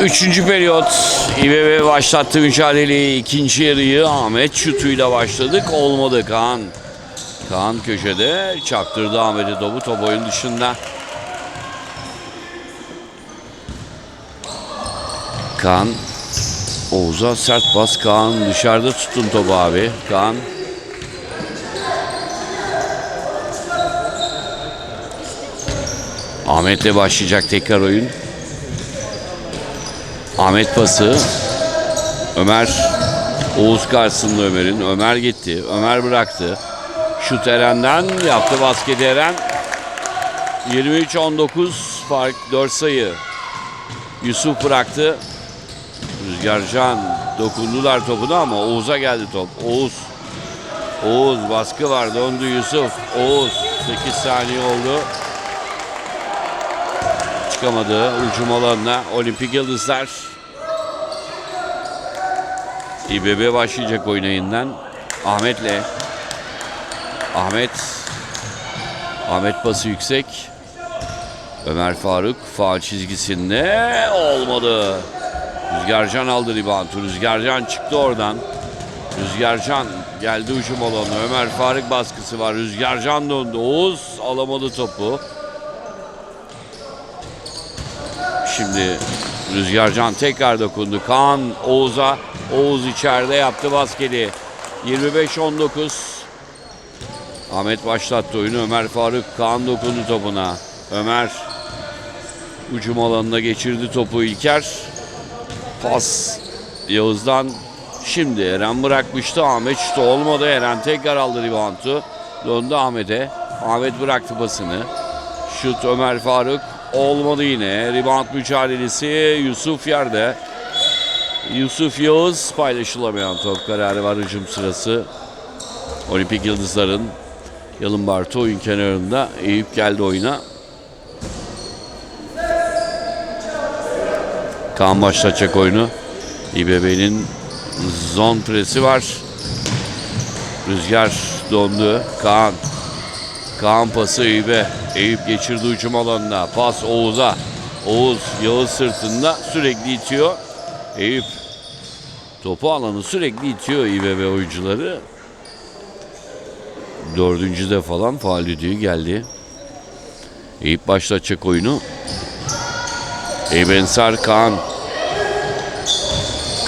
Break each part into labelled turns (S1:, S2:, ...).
S1: Üçüncü periyot İBB başlattı mücadeleyi. İkinci yarıyı Ahmet şutuyla başladık. Olmadı Kaan. Kaan köşede çaktırdı Ahmet'i topu top oyun dışında. Kaan Oğuz'a sert pas. Kaan dışarıda tutun topu abi. Kaan Ahmet'le başlayacak tekrar oyun. Ahmet pası. Ömer Oğuz karşısında Ömer'in. Ömer gitti. Ömer bıraktı. Şut Eren'den yaptı basket Eren. 23-19 fark 4 sayı. Yusuf bıraktı. Rüzgarcan dokundular topuna ama Oğuz'a geldi top. Oğuz. Oğuz baskı var. Döndü Yusuf. Oğuz 8 saniye oldu. Çıkamadı ucum alanına. Olimpik Yıldızlar. İBB başlayacak oynayından. Ahmet'le. Ahmet. Ahmet pası yüksek. Ömer Faruk faal çizgisinde olmadı. Rüzgarcan aldı ribantı. Rüzgarcan çıktı oradan. Rüzgarcan geldi ucum alanına. Ömer Faruk baskısı var. Rüzgarcan döndü. Oğuz alamadı topu. Şimdi Rüzgarcan tekrar dokundu. Kaan Oğuz'a. Oğuz içeride yaptı basketi. 25-19. Ahmet başlattı oyunu. Ömer Faruk Kaan dokundu topuna. Ömer ucum alanına geçirdi topu İlker. Pas Yağız'dan şimdi Eren bırakmıştı. Ahmet şutu olmadı. Eren tekrar aldı reboundu. Döndü Ahmet'e. Ahmet bıraktı pasını. Şut Ömer Faruk. Olmadı yine. Rebound mücadelesi Yusuf yerde. Yusuf Yağız paylaşılamayan top kararı var hücum sırası. Olimpik Yıldızların Yalın Bartu oyun kenarında. Eyüp geldi oyuna. Kaan başlatacak oyunu. İBB'nin zon presi var. Rüzgar dondu. Kaan. Kaan pası Eyüp'e. Eyüp geçirdi ucum alanına. Pas Oğuz'a. Oğuz Yağız sırtında sürekli itiyor. Eyüp topu alanı sürekli itiyor İBB oyuncuları. Dördüncü de falan faal düdüğü geldi. Eyüp başlatacak oyunu. Eyüp Ensar Kaan.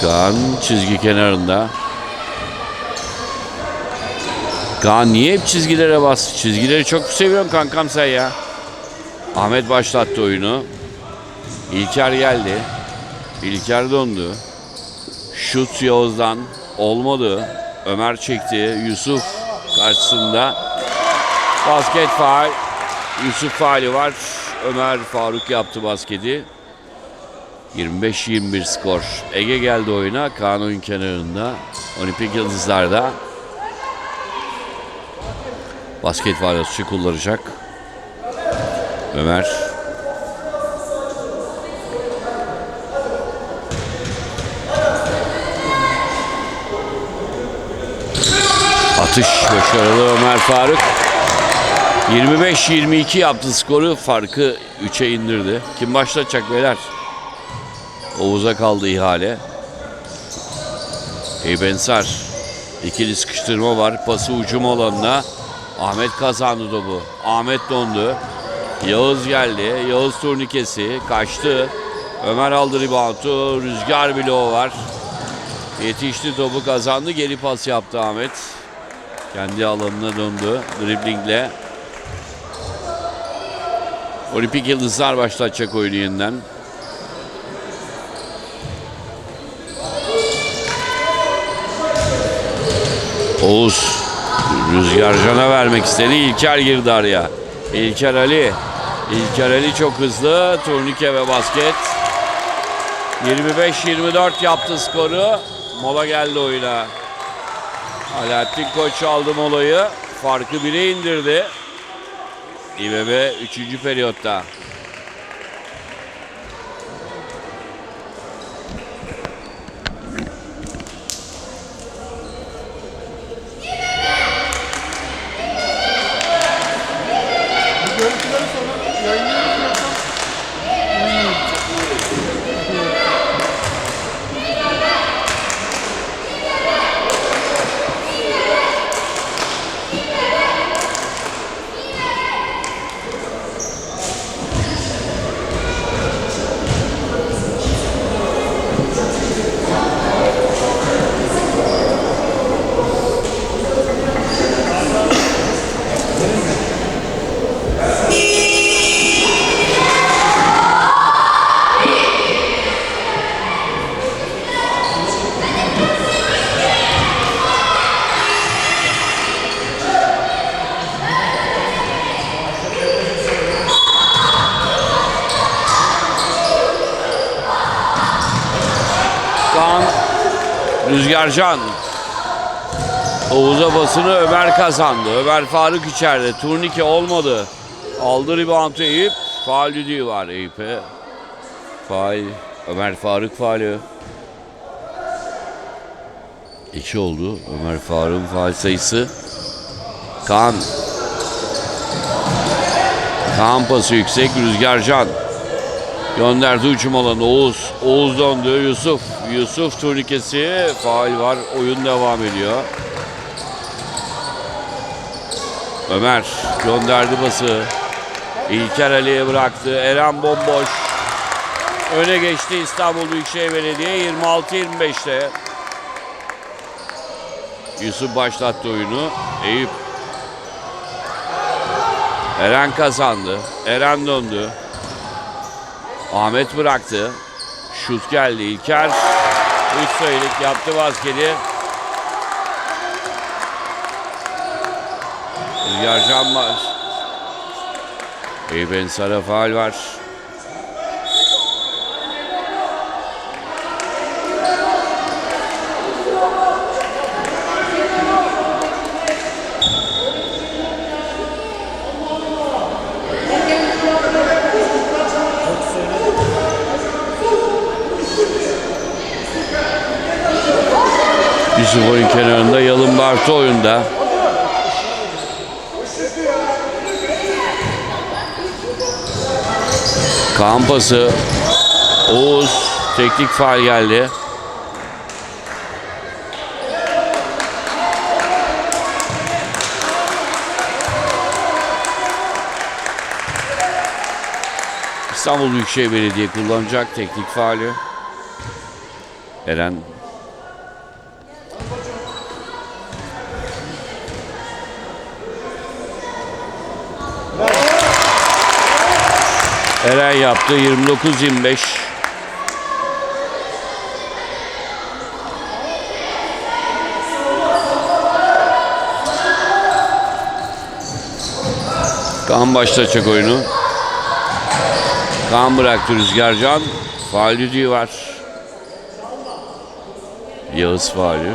S1: Kaan çizgi kenarında. Kaan niye hep çizgilere bas? Çizgileri çok seviyorum kankam sen ya. Ahmet başlattı oyunu. İlker geldi. İlker döndü. Şut Yağız'dan olmadı. Ömer çekti. Yusuf karşısında. Basket faal. Yusuf faali var. Ömer Faruk yaptı basketi. 25-21 skor. Ege geldi oyuna. Kaan oyun kenarında. Olimpik Yıldızlar'da. Basket varyosu kullanacak. Ömer. Atış başarılı Ömer Faruk. 25-22 yaptı skoru. Farkı 3'e indirdi. Kim başlatacak beyler? Oğuz'a kaldı ihale. Eybensar. İkili sıkıştırma var. Pası ucum alanına. Ahmet kazandı topu. Ahmet dondu. Yağız geldi. Yağız turnikesi. Kaçtı. Ömer aldı reboundu. Rüzgar bloğu var. Yetişti topu kazandı. Geri pas yaptı Ahmet. Kendi alanına döndü. Driblingle. Olimpik Yıldızlar başlatacak oyunu yeniden. Oğuz Rüzgarcan'a vermek istedi. İlker girdi araya. İlker Ali. İlker Ali çok hızlı. Turnike ve basket. 25-24 yaptı skoru. Mola geldi oyuna. Alaaddin Koç aldı molayı. Farkı 1'e indirdi. İBB 3. periyotta. Rüzgarcan. Oğuz'a basını Ömer kazandı. Ömer Faruk içeride. Turnike olmadı. Aldı reboundu Eyüp. Faal düdüğü var Eyüp'e. Faal. Ömer Faruk faali. İki oldu. Ömer Faruk'un faal sayısı. Kaan. Kaan pası yüksek. Rüzgarcan. Gönderdi hücum alanı Oğuz. Oğuz döndü. Yusuf. Yusuf turnikesi. Faal var. Oyun devam ediyor. Ömer gönderdi bası. İlker Ali'ye bıraktı. Eren bomboş. Öne geçti İstanbul Büyükşehir Belediye 26-25'te. Yusuf başlattı oyunu. Eyüp. Eren kazandı. Eren döndü. Ahmet bıraktı. Şut geldi İlker. 3 sayılık yaptı basketi. Rüzgarcan var. Eyüp Ensar'a faal var. Oyun kenarında Yalın Bartu oyunda. Kaan pası. Oğuz teknik faal geldi. İstanbul Büyükşehir Belediye kullanacak teknik faali. Eren Eren yaptı 29-25. Kaan başlayacak oyunu. Kaan bıraktı Rüzgarcan. Faal düdüğü var. Yağız faali.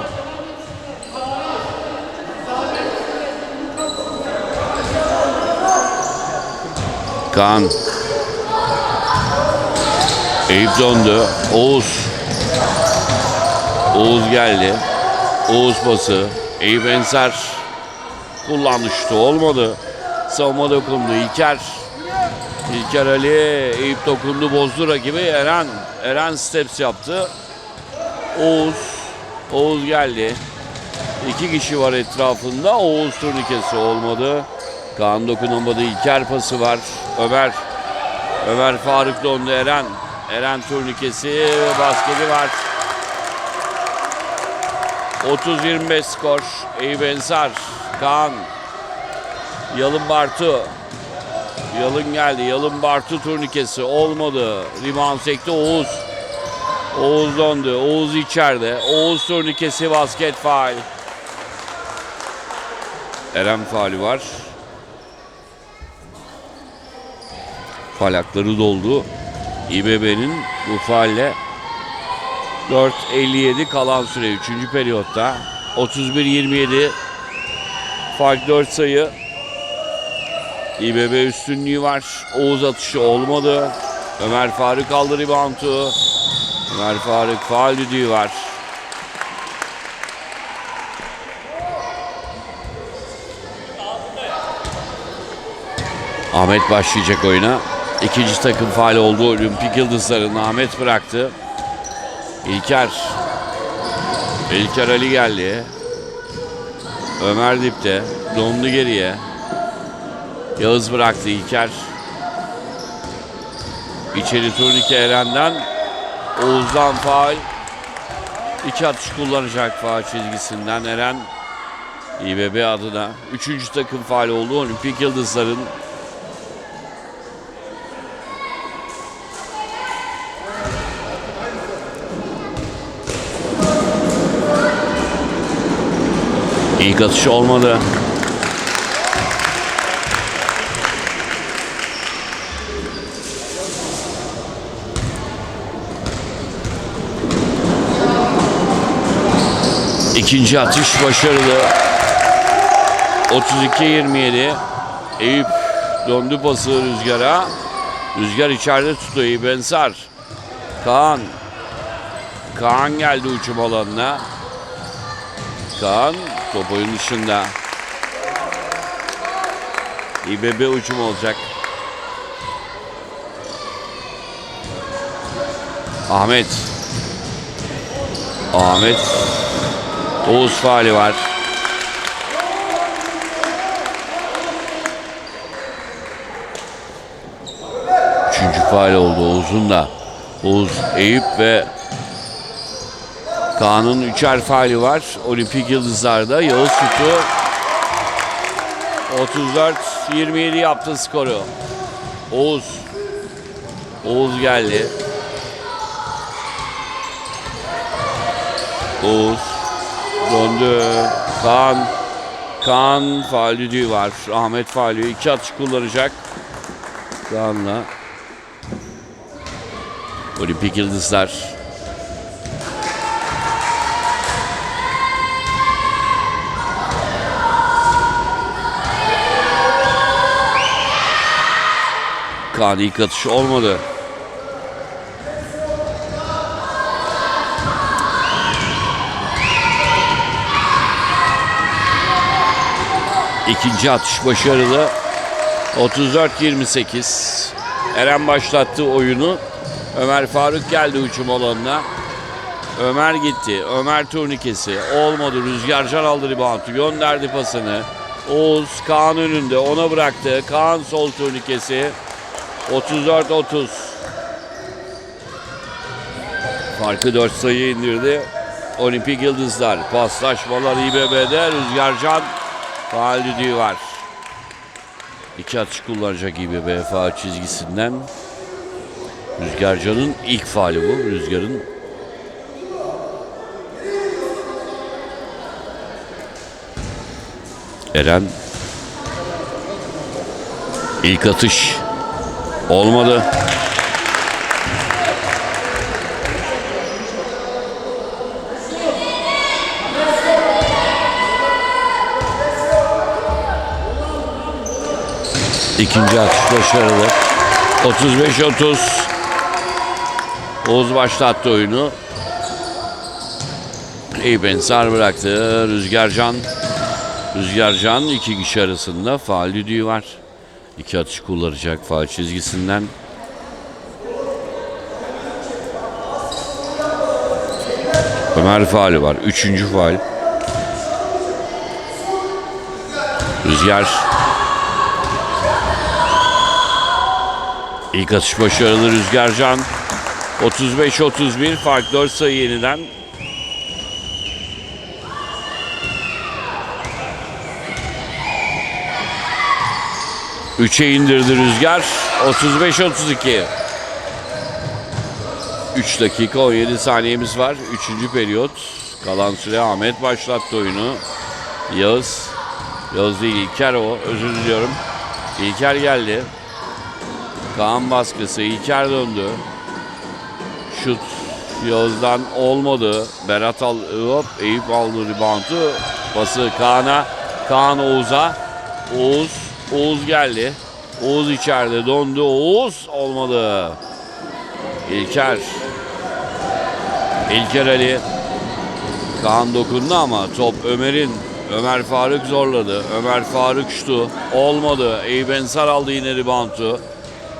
S1: Kaan Eyüp döndü. Oğuz. Oğuz geldi. Oğuz pası. Eyüp Ensar kullandı şutu. Olmadı. Savunma dokundu. İlker. İlker Ali. Eyüp dokundu. Bozdu rakibi. Eren. Eren steps yaptı. Oğuz. Oğuz geldi. İki kişi var etrafında. Oğuz turnikesi olmadı. Kaan dokunamadı. İlker pası var. Ömer. Ömer Faruk döndü. Eren. Eren turnikesi ve basketi var. 30-25 skor. Eyüp Ensar. Kaan. Yalın Bartu. Yalın geldi. Yalın Bartu turnikesi olmadı. Rebound sekti Oğuz. Oğuz döndü. Oğuz içeride. Oğuz turnikesi basket faal. Eren faali var. Falakları doldu. İBB'nin bu faalle 4.57 kalan süre 3. periyotta 31-27 fark 4 sayı İBB üstünlüğü var. Oğuz atışı olmadı. Ömer Faruk aldı reboundu. Ömer Faruk faal düdüğü var. Ahmet başlayacak oyuna. İkinci takım faal oldu. Olimpik Yıldızların Ahmet bıraktı. İlker. İlker Ali geldi. Ömer dipte. Dondu geriye. Yağız bıraktı İlker. İçeri turnike Eren'den. Oğuz'dan faal. İki atış kullanacak faal çizgisinden Eren. İBB adına. Üçüncü takım faal oldu. Olimpik Yıldızların İlk atış olmadı. İkinci atış başarılı. 32-27. Eyüp döndü pası Rüzgar'a. Rüzgar içeride tutuyor Eyüp Ensar. Kaan. Kaan geldi uçum alanına. Kaan top oyun dışında. İBB uçum olacak. Ahmet. Ahmet. Oğuz faali var. Üçüncü faal oldu Oğuz'un da. Oğuz, Eyüp ve Kaan'ın üçer faali var. Olimpik Yıldızlar'da Yağız şutu 34-27 yaptı skoru. Oğuz. Oğuz geldi. Oğuz döndü. Kaan. Kaan faal düdüğü var. Ahmet faali iki atış kullanacak. Kaan'la. Olimpik Yıldızlar. Kaan ilk atışı olmadı. İkinci atış başarılı. 34-28. Eren başlattı oyunu. Ömer Faruk geldi uçum alanına. Ömer gitti. Ömer turnikesi. Olmadı. Rüzgarcan aldı ribantı. Gönderdi pasını. Oğuz Kaan önünde. Ona bıraktı. Kaan sol turnikesi. 34-30. Farkı 4 sayı indirdi. Olimpik Yıldızlar. Paslaşmalar İBB'de. Rüzgarcan faal düdüğü var. İki atış kullanacak İBB faal çizgisinden. Rüzgarcan'ın ilk faali bu. Rüzgar'ın Eren ilk atış olmadı. İkinci atış başarılı. 35-30. Oğuz başlattı oyunu. Eyüp Ensar bıraktı. Rüzgarcan. Rüzgarcan iki kişi arasında faal düdüğü var. İki atış kullanacak faal çizgisinden. Ömer faali var. Üçüncü faal. Rüzgar. İlk atış başarılı Rüzgarcan. 35-31 fark 4 sayı yeniden. Üçe indirdi Rüzgar. 35-32. 3 dakika 17 saniyemiz var. Üçüncü periyot. Kalan süre Ahmet başlattı oyunu. Yağız. Yağız değil İlker o. Özür diliyorum. İlker geldi. Kaan baskısı. İlker döndü. Şut Yağız'dan olmadı. Berat al, hop, Eyüp aldı reboundu. Pası Kaan'a. Kaan Oğuz'a. Oğuz. Oğuz geldi. Oğuz içeride dondu. Oğuz olmadı. İlker. İlker Ali. Kaan dokundu ama top Ömer'in. Ömer Faruk zorladı. Ömer Faruk şutu. Olmadı. Eyüp aldı yine reboundu.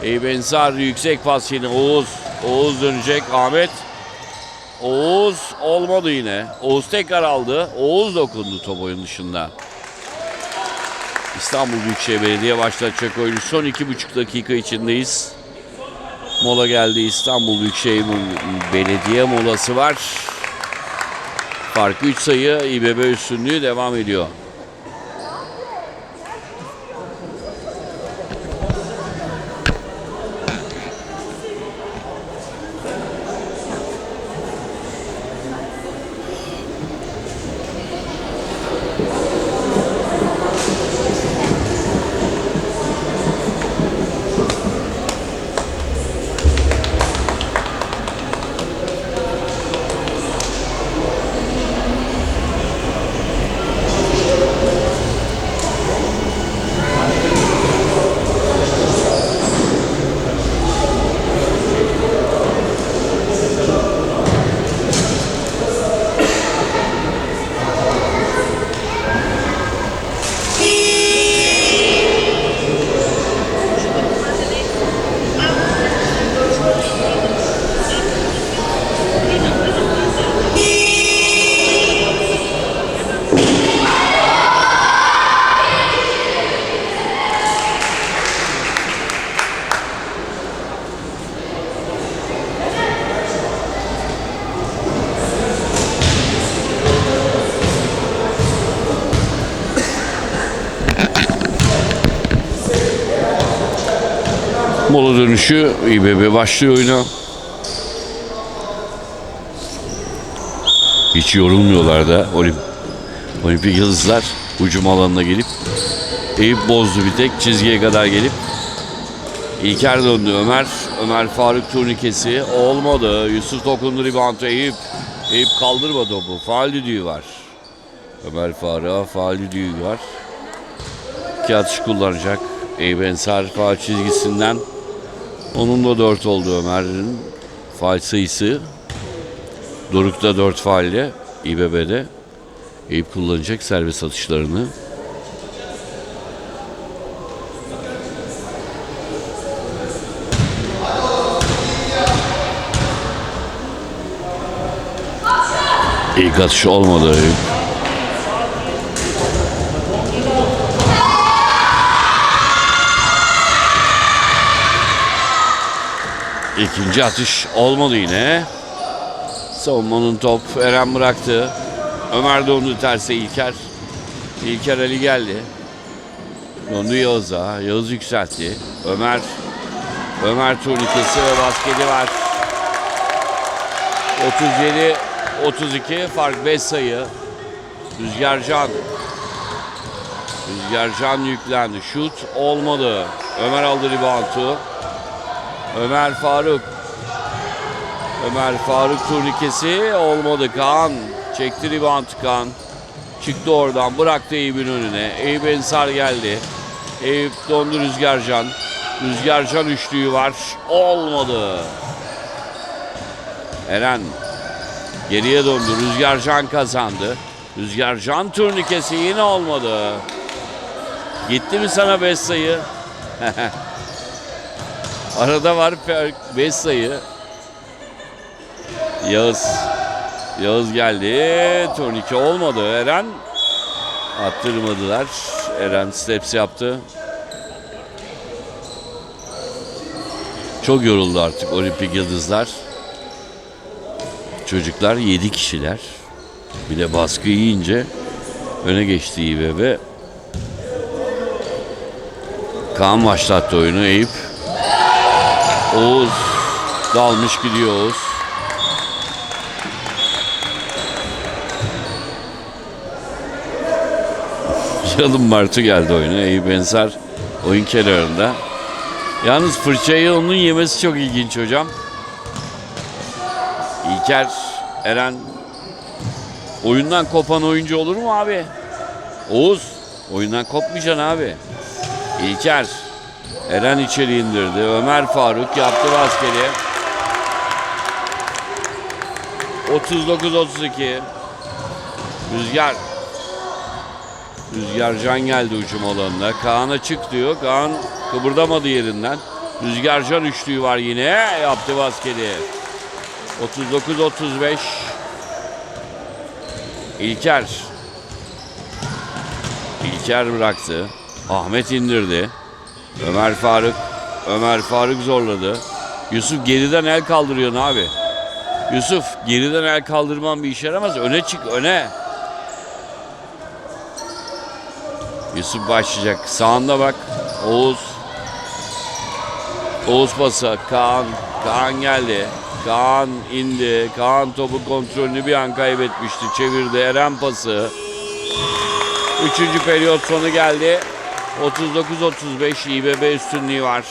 S1: Eyüp yüksek pas yine. Oğuz. Oğuz dönecek. Ahmet. Oğuz olmadı yine. Oğuz tekrar aldı. Oğuz dokundu top oyun dışında. İstanbul Büyükşehir Belediye başlatacak oyunu. Son iki buçuk dakika içindeyiz. Mola geldi. İstanbul Büyükşehir Belediye molası var. Farkı 3 sayı İBB üstünlüğü devam ediyor. Dönüşü İBB başlıyor oyuna. Hiç yorulmuyorlar da Olimp Olimpik Yıldızlar hücum alanına gelip Eyüp bozdu bir tek çizgiye kadar gelip İlker döndü Ömer. Ömer Faruk turnikesi olmadı. Yusuf dokundu reboundu Eyüp. Eyüp kaldırma topu. Faal düdüğü var. Ömer Faruk'a faal düdüğü var. İki atış kullanacak. Eyüp Ensar faal çizgisinden. Onun da 4 oldu Ömer'in faal sayısı. Doruk'ta 4 faalle İBB'de. Eyüp kullanacak serbest atışlarını. İlk atış olmadı Eyüp. İkinci atış olmadı yine. Savunmanın top Eren bıraktı. Ömer döndü terse İlker. İlker Ali geldi. Döndü Yağız'a. Yağız yükseltti. Ömer Ömer turnikesi ve basketi var. 37 32 fark 5 sayı. Rüzgar Can. Rüzgar Can yüklendi. Şut olmadı. Ömer aldı reboundu. Ömer Faruk. Ömer Faruk turnikesi olmadı. Kaan çekti rebound Kaan. Çıktı oradan bıraktı Eyüp'ün önüne. Eyüp Ensar geldi. Eyüp dondu Rüzgarcan. Rüzgarcan üçlüğü var. Olmadı. Eren geriye döndü. Rüzgarcan kazandı. Rüzgarcan turnikesi yine olmadı. Gitti mi sana 5 sayı? Arada var 5 sayı. Yağız. Yağız geldi. Turnike olmadı. Eren attırmadılar. Eren steps yaptı. Çok yoruldu artık olimpik yıldızlar. Çocuklar 7 kişiler. Bir de baskı yiyince öne geçti İBB. Kaan başlattı oyunu. Eyüp Oğuz dalmış gidiyor Oğuz. Yalın Martı geldi oyuna. Eyüp Ensar oyun kenarında. Yalnız fırçayı onun yemesi çok ilginç hocam. İlker, Eren oyundan kopan oyuncu olur mu abi? Oğuz oyundan kopmayacaksın abi. İlker Eren içeri indirdi. Ömer Faruk yaptı basketi. 39-32. Rüzgar. Rüzgar Can geldi ucum alanına. Kaan'a çık diyor. Kaan kıpırdamadı yerinden. Rüzgar Can üçlüğü var yine. Yaptı basketi. 39-35. İlker. İlker bıraktı. Ahmet indirdi. Ömer Faruk. Ömer Faruk zorladı. Yusuf geriden el kaldırıyor abi. Yusuf geriden el kaldırman bir işe yaramaz. Öne çık öne. Yusuf başlayacak. Sağında bak. Oğuz. Oğuz pası. Kaan. Kaan geldi. Kaan indi. Kaan topu kontrolünü bir an kaybetmişti. Çevirdi. Eren pası. Üçüncü periyot sonu geldi. 39-35 İBB üstünlüğü var.